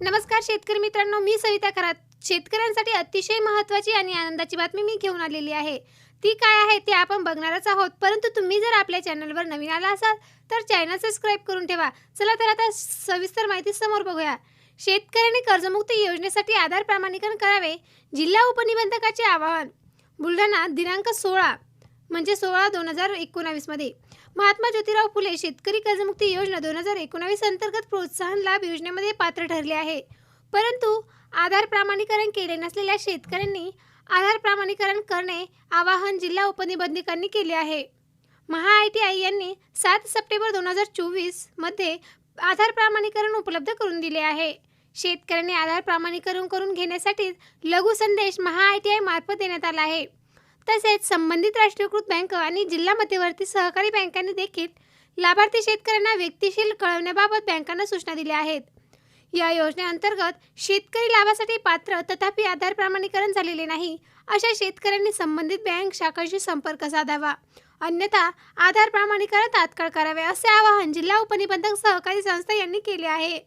नमस्कार शेतकरी मित्रांनो मी सविता खरात शेतकऱ्यांसाठी अतिशय महत्त्वाची आणि आनंदाची बातमी मी घेऊन आलेली आहे. ती काय आहे ते आपण बघणारच आहोत. परंतु तुम्ही जर आपल्या चॅनलवर नवीन आला असाल तर चॅनल सबस्क्राईब करून ठेवा. चला तर आता सविस्तर माहिती समोर बघूया. शेतकऱ्यांनी कर्जमुक्ती योजनेसाठी आधार प्रमाणीकरण करावे जिल्हा उपनिबंधकाचे आवाहन. बुलढाणा दिनांक सोळा म्हणजे सोळा दोन हजार एकोणावीसमध्ये. महात्मा ज्योतिराव फुले शेतकरी कर्जमुक्ती योजना दोन हजार एकोणावीस अंतर्गत प्रोत्साहन लाभ योजनेमध्ये पात्र ठरले आहे. परंतु आधार प्रमाणीकरण केले नसलेल्या शेतकऱ्यांनी आधार प्रमाणीकरण करणे आवाहन जिल्हा उपनिबंधकांनी केले आहे. महा आय टी आय यांनी सात सप्टेंबर दोन हजार चोवीसमध्ये आधार प्रमाणीकरण उपलब्ध करून दिले आहे. शेतकऱ्यांनी आधार प्रमाणीकरण करून घेण्यासाठी लघु संदेश महा आय टी आय मार्फत देण्यात आला आहे. तसेच संबंधित राष्ट्रीयकृत बँक आणि जिल्हा मध्यवर्ती सहकारी बँकांनी देखील लाभार्थी शेतकऱ्यांना व्यक्तिशील कळवण्याबाबत बँकांना सूचना दिल्या आहेत. या योजनेअंतर्गत शेतकरी लाभासाठी पात्र तथापि आधार प्रमाणीकरण झालेले नाही अशा शेतकऱ्यांनी संबंधित बँक शाखाशी संपर्क साधावा. अन्यथा आधार प्रमाणीकरण तात्काळ करावे असे आवाहन जिल्हा उपनिबंधक सहकारी संस्था यांनी केले आहे.